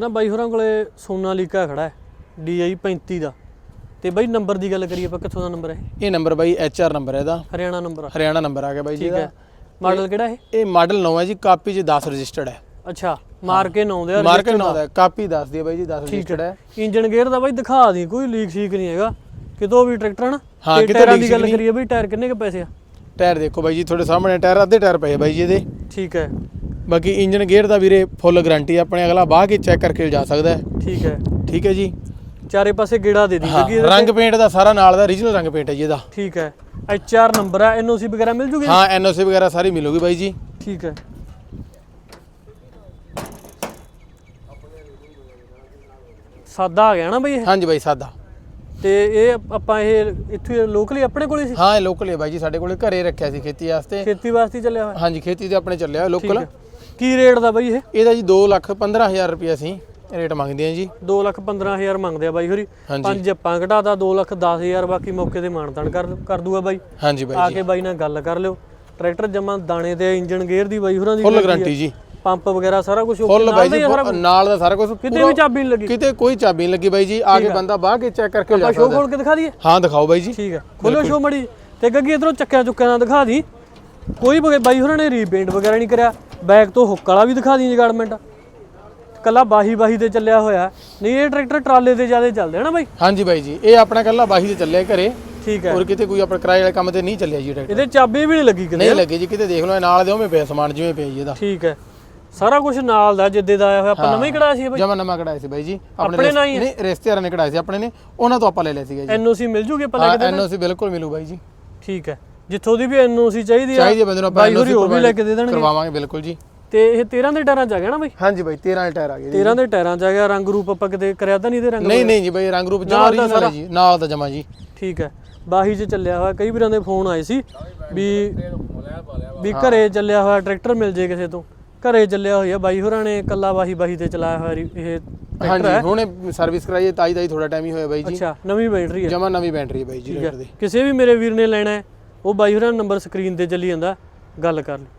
ਨਾ ਬਾਈ ਹੋਰਾਂ ਕੋਲੇ ਸੋਨਾਲੀਕਾ ਖੜਾ ਹੈ DI 35 ਦਾ। ਤੇ ਬਾਈ ਨੰਬਰ ਦੀ ਗੱਲ ਕਰੀਏ ਆਪਾਂ ਕਿੱਥੋਂ ਦਾ ਨੰਬਰ ਹੈ ਇਹ? ਨੰਬਰ ਬਾਈ ਐਚਆਰ ਨੰਬਰ ਹੈ ਇਹਦਾ। ਹਰਿਆਣਾ ਨੰਬਰ ਆ। ਹਰਿਆਣਾ ਨੰਬਰ ਆ ਗਿਆ ਬਾਈ ਜੀ ਠੀਕ ਹੈ। ਮਾਡਲ ਕਿਹੜਾ ਇਹ? ਇਹ ਮਾਡਲ 9 ਹੈ ਜੀ ਕਾਪੀ 'ਚ 10 ਰਜਿਸਟਰਡ ਹੈ। ਅੱਛਾ ਮਾਰ ਕੇ 9 ਦੇ ਮਾਰਕੀਟ 9 ਦਾ ਹੈ, ਕਾਪੀ ਦੱਸ ਦੀ ਹੈ ਬਾਈ ਜੀ 10 ਰਜਿਸਟਰਡ ਹੈ। ਇੰਜਨ ਗੇਅਰ ਦਾ ਬਾਈ ਦਿਖਾ ਦੀ ਕੋਈ ਲੀਕ ਸੀਕ ਨਹੀਂ ਹੈਗਾ। ਕਿਤੋਂ ਵੀ ਟਰੈਕਟਰ ਹਨ ਹਾਂ, ਕਿਤੋਂ ਟਾਇਰਾਂ leak ਦੀ ਗੱਲ ਕਰੀਏ ਬਾਈ ਟਾਇਰ ਕਿੰਨੇ ਕ ਪੈਸੇ ਆ? ਟਾਇਰ ਦੇਖੋ ਬਾਈ ਜੀ ਤੁਹਾਡੇ ਸਾਹਮਣੇ ਟਾਇਰ ਅੱਧੇ ਟਾਇਰ ਪਏ ਆ ਬਾਈ ਜੀ ਇਹਦੇ। ਠੀਕ ਹੈ। ਬਾਕੀ ਇੰਜਨ ਗੇਅਰ ਦਾ ਵੀਰੇ ਫੁੱਲ ਗਾਰੰਟੀ ਆਪਣੇ ਅਗਲਾ ਬਾਹ ਕੇ ਚੈੱਕ ਕਰਕੇ ਜਾ ਸਕਦਾ ਹੈ। ਠੀਕ ਹੈ। ਠੀਕ ਹੈ ਜੀ। ਚਾਰੇ ਪਾਸੇ ਗੇੜਾ ਦੇ ਦੀ ਹਾਂ ਇਹਦੇ ਰੰਗ ਪੇਂਟ ਦਾ ਸਾਰਾ ਨਾਲ ਦਾ ਰੀਜਨਲ ਰੰਗ ਪੇਂਟ ਹੈ ਜੀ ਇਹਦਾ। ਠੀਕ ਹੈ। HR ਨੰਬਰ ਆ NOC ਵਗੈਰਾ ਮਿਲ ਜੂਗੀ? ਹਾਂ ਐਨਓਸੀ ਵਗੈਰਾ ਸਾਰੀ ਮਿਲੂਗੀ ਬਾਈ ਜੀ। ਠੀਕ ਹੈ। ਸਾਦਾ ਆ ਗਿਆ ਨਾ ਬਈ ਇਹ? ਹਾਂਜੀ ਬਾਈ ਸਾਦਾ। ਤੇ ਇਹ ਆਪਾਂ ਇਹ ਇੱਥੇ ਲੋਕਲੀ ਆਪਣੇ ਕੋਲੇ ਸੀ? ਹਾਂ ਇਹ ਲੋਕਲ ਹੈ ਬਾਈ ਜੀ ਸਾਡੇ ਕੋਲੇ ਘਰੇ ਰੱਖਿਆ ਸੀ ਖੇਤੀ ਵਾਸਤੇ। ਖੇਤੀ ਵਾਸਤੇ ਹੀ ਚੱਲਿਆ ਹੋਇਆ? ਹਾਂਜੀ ਖੇਤੀ ਤੇ ਆਪਣੇ ਚੱਲਿਆ ਠੀਕ ਲੋਕਲ ਹੈ। ਕੀ ਰੇਟ ਦਾ ਬਈ ਇਹ? ਇਹਦਾ ਜੀ 2 ਲੱਖ 15000 ਰੁਪਏ ਅਸੀਂ ਰੇਟ ਮੰਗਦੇ ਆ ਜੀ। 2 ਲੱਖ 15000 ਮੰਗਦੇ ਆ ਬਾਈ ਹੋਰੀ। ਪੰਜ ਆਪਾਂ ਘਟਾਤਾ 2 ਲੱਖ 10000 ਬਾਕੀ ਮੌਕੇ ਤੇ ਮਾਨਤਾਨ ਕਰ ਕਰ ਦੂਗਾ ਬਾਈ। ਹਾਂਜੀ ਆ ਬਾਈ ਜੀ। ਕੇ ਬਾਈ ਨਾਲ ਗੱਲ ਕਰ ਲਿਓ। ਟਰੈਕਟਰ ਜਮਾ ਦਾਣੇ ਤੇ ਇੰਜਨ ਗੇਅਰ ਦੀ ਬਾਈ ਹੋਰਾਂ ਦੀ ਫੁੱਲ ਗਾਰੰਟੀ ਆ। ਜੀ। ਪੰਪ ਵਗੈਰਾ ਸਾਰਾ ਕੁਝ ਫੁੱਲ ਬਾਈ ਜੀ ਨਾਲ ਦਾ ਸਾਰਾ ਕੁਝ ਕਿਤੇ ਵੀ ਚਾਬੀ ਨਹੀਂ ਲੱਗੀ। ਕਿਤੇ ਕੋਈ ਚਾਬੀ ਨਹੀਂ ਲੱਗੀ ਬਾਈ ਜੀ। ਆ ਕੇ ਬੰਦਾ ਬਾਹ ਕੇ ਚੈੱਕ ਕਰਕੇ ਜਾ ਆਪਾਂ ਸ਼ੋਅ ਸਕਦਾ। ਖੋਲ ਕੇ ਦਿਖਾ ਦਈਏ? ਹਾਂ ਦਿਖਾਓ ਬਾਈ ਜੀ। ਠੀਕ ਹੈ ਖੋਲੋ ਸ਼ੋਅ ਮੜੀ। ਤੇ ਗੱਗੀ ਇਧਰੋਂ ਚੱਕਿਆ ਚੁੱਕਿਆ ਨਾ ਦਿਖਾ ਦੀ। ਕੋਈ ਬਾਈ ਹੋਰਾਂ ਨੇ ਰੀਪੇਂਟ ਵਗੈਰਾ ਨਹੀਂ ਕਰਿਆ। ਬੈਕ ਤੋਂ ਹੁੱਕ ਵਾਲਾ ਵੀ ਦਿਖਾ ਦੀ ਜਗਾਰਡਮੈਂਟ ਕੱਲਾ ਬਾਹੀ ਬਾਹੀ ਤੇ ਚੱਲਿਆ ਹੋਇਆ। ਨਹੀਂ ਇਹ ਟਰੈਕਟਰ ਟਰਾਲੇ ਤੇ ਜ਼ਿਆਦਾ ਚੱਲਦੇ ਹਨਾ ਬਾਈ? ਹਾਂਜੀ ਬਾਈ ਜੀ ਇਹ ਆਪਣਾ ਕੱਲਾ ਬਾਹੀ ਤੇ ਚੱਲਿਆ ਘਰੇ। ਠੀਕ ਹੈ। ਹੋਰ ਕਿਤੇ ਕੋਈ ਆਪਣਾ ਕਿਰਾਏ ਵਾਲੇ ਕੰਮ ਤੇ ਨਹੀਂ ਚੱਲਿਆ ਜੀ ਟਰੈਕਟਰ। ਇਹਦੇ ਚਾਬੀ ਵੀ ਨਹੀਂ ਲੱਗੀ ਕਿਤੇ? ਨਹੀਂ ਲੱਗੇ ਜੀ ਕਿਤੇ ਦੇਖ ਲਓ ਨਾਲ ਦੇ ਉਵੇਂ ਪਿਆ ਸਮਾਨ ਜਿਵੇਂ ਪਿਆ ਜੀ ਇਹਦਾ। ਠੀਕ ਹੈ। ਸਾਰਾ ਕੁਝ ਨਾਲ ਦਾ ਜਿੱਦੇ ਦਾ ਆਇਆ ਹੋਇਆ। ਆਪਾਂ ਨਵੇਂ ਹੀ ਕਢਾਇਆ ਸੀ ਬਾਈ? ਜਮਾ ਨਵਾਂ ਕਢਾਇਆ ਸੀ ਬਾਈ ਜੀ। ਆਪਣੇ? ਨਹੀਂ ਰਿਸ਼ਤੇਦਾਰਾਂ ਨੇ ਕਢਾਇਆ ਸੀ ਆਪਣੇ ਨੇ। ਉਹਨਾਂ ਤੋਂ ਆਪਾਂ ਲੈ ਲਿਆ ਸੀਗਾ ਜੀ। ਐਨਓਸੀ ਮਿਲ ਜੂਗੀ ਆਪਾਂ ਲੈ ਹਾਂ ਕੇ ਦੇਣਾ? ਐਨਓਸੀ ਬਿਲਕੁਲ ਮਿਲੂ ਬਾਈ ਜੀ। ਠੀਕ ਹੈ। ਜਿੱਥੋਂ ਦੀ ਵੀ ਐਨਓਸੀ ਚਾਹੀਦੀ ਆ ਚਾਹੀਦੀ ਬੰਦੇ ਨੂੰ ਆਪਾਂ NOC ਉਹ ਵੀ ਲੈ ਕੇ ਦੇ ਦੇਣਗੇ। ਕਰਵਾਵਾਂਗੇ ਬਿਲਕੁਲ ਜੀ। ਤੇ ਇਹ 13 ਦੇ ਟਾਇਰਾਂ ਚ ਆ ਗਿਆ ਨਾ ਬਾਈ? ਹਾਂਜੀ ਬਾਈ 13 ਵਾਲੇ ਟਾਇਰ ਆ ਗਏ ਜੀ। 13 ਦੇ ਟਾਇਰਾਂ ਚ ਆ ਗਿਆ ਰੰਗ ਰੂਪ ਆਪਾਂ ਕਿਤੇ ਕਰਿਆ ਤਾਂ ਨਹੀਂ ਇਹਦੇ ਰੰਗ ਨਹੀਂ ਨਹੀਂ ਜੀ ਬਾਈ ਰੰਗ ਰੂਪ ਜਮਾ ਨਾਲ ਦਾ original ਹੈ ਜੀ ਨਾਲ ਦਾ ਜਮਾ ਜੀ। ਠੀਕ ਹੈ। ਬਾਹੀ 'ਚ ਚੱਲਿਆ ਹੋਇਆ ਕਈ ਵੀਰਾਂ ਦੇ ਫੋਨ ਆਏ ਸੀ ਵੀ ਵੀ ਘਰੇ ਚੱਲਿਆ ਹੋਇਆ ਟਰੈਕਟਰ ਮਿਲ ਜੇ ਕਿਸੇ ਤੋਂ। ਘਰੇ ਚੱਲਿਆ ਹੋਇਆ ਬਾਈ ਹੋਰਾਂ ਨੇ ਕੱਲਾ ਬਾਹੀ ਬਾਹੀ ਤੇ ਚਲਾਇਆ ਹੋਇਆ ਇਹ ਟਰੈਕਟਰ ਹਾਂਜੀ ਹੁਣੇ ਸਰਵਿਸ ਕਰਾਈਏ ਤਾਈ ਦਾ ਹੀ ਥੋੜਾ ਟਾਈਮ ਹੀ ਹੋਇਆ ਬਾਈ ਜੀ। ਅੱਛਾ ਨਵੀਂ ਬੈਟਰੀ ਹੈ। ਜਮਾ ਨਵੀਂ ਬੈਟਰੀ ਹੈ ਬਾਈ ਜੀ ਦੇ। ਕਿਸੇ ਵੀ ਮੇਰੇ ਵੀਰ ਨੇ ਲੈਣਾ ਹੈ ਉਹ ਬਾਈ ਹੋਰਾਂ ਨੰਬਰ ਸਕਰੀਨ ਤੇ ਚੱਲੀ ਜਾਂਦਾ ਗੱਲ ਕਰ ਲਈ।